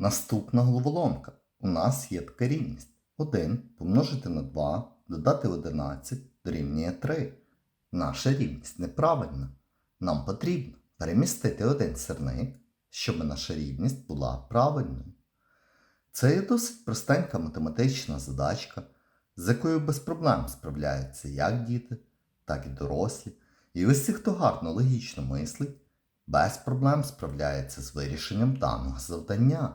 Наступна головоломка. У нас є така рівність. 1 помножити на 2, додати 11 дорівнює 3. Наша рівність неправильна. Нам потрібно перемістити один сирник, щоб наша рівність була правильною. Це є досить простенька математична задачка, з якою без проблем справляються як діти, так і дорослі. І усі, хто гарно логічно мислить, без проблем справляється з вирішенням даного завдання.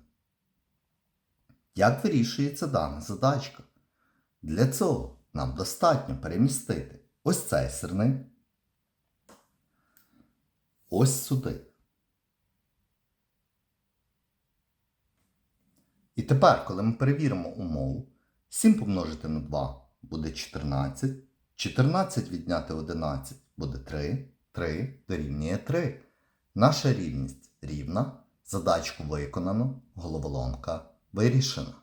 Як вирішується дана задачка? Для цього нам достатньо перемістити ось цей сирник ось сюди. І тепер, коли ми перевіримо умову, 7 помножити на 2 буде 14, 14 відняти 11 буде 3, 3 дорівнює 3. Наша рівність рівна, задачку виконано, головоломка вирішена.